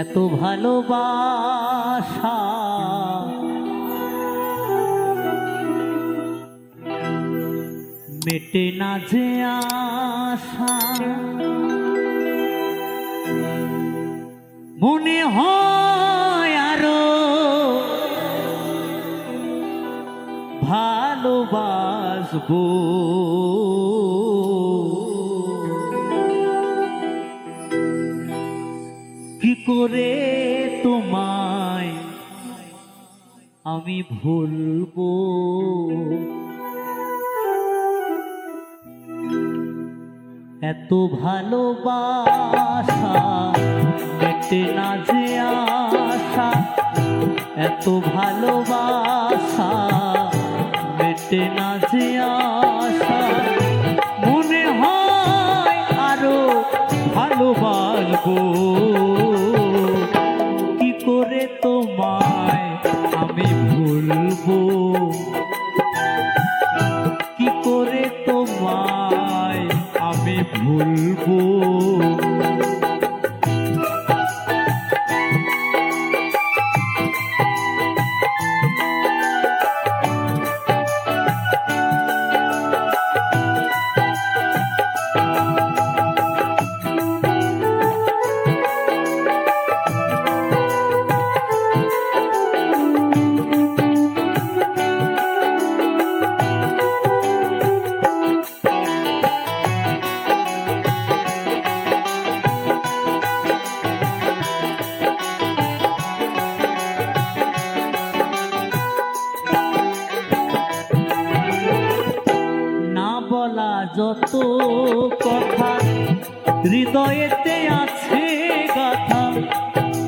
এত ভালোবাসা। মেটে না যে আশা। মনে হয় আরও ভালোবাসবো। আমি ভুলবো। এত ভালোবাসা মেটে না যে আশা। এত ভালোবাসা মেটে না যে আশা 路。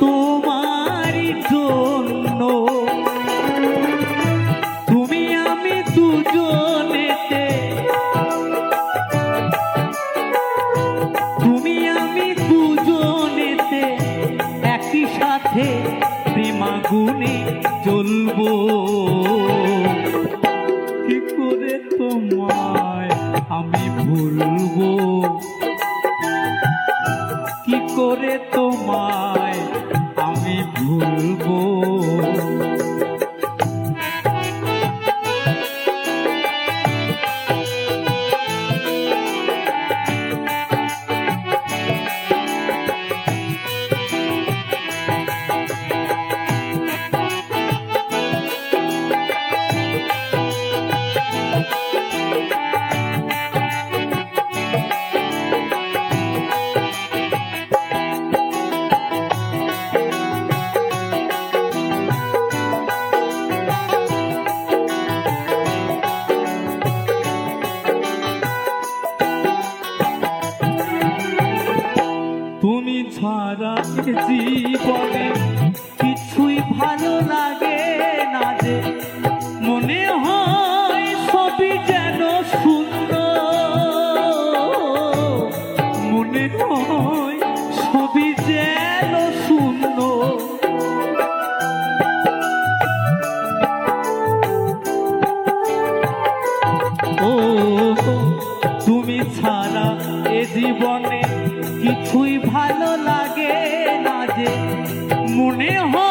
তোমারই জন্য। তুমি আমি দুজনেতে। তুমি আমি দুজনেতে একই সাথে প্রেমাগুনে চলবো। কি করে তোমায় আমি ভুলবো? করে তোমায় আমি ভুলবো। ছাড়া জীবনে কিছুই ভালো লাগে না যে মনে হয় সবই মনে হয়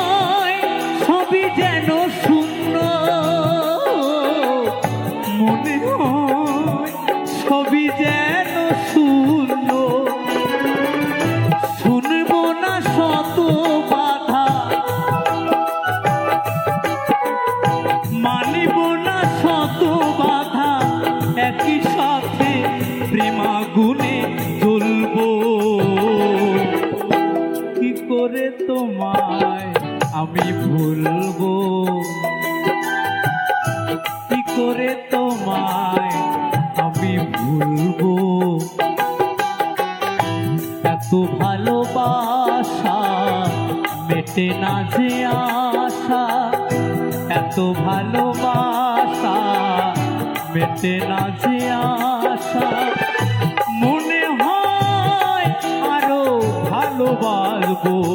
আমি ভুলবো। কি করে তোমায় আমি ভুলবো? এত ভালোবাসা মেটে না যে আশা। এত ভালোবাসা মেটে না যে আশা। মনে হয় আরও ভালোবাসবো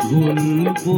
ভুলবো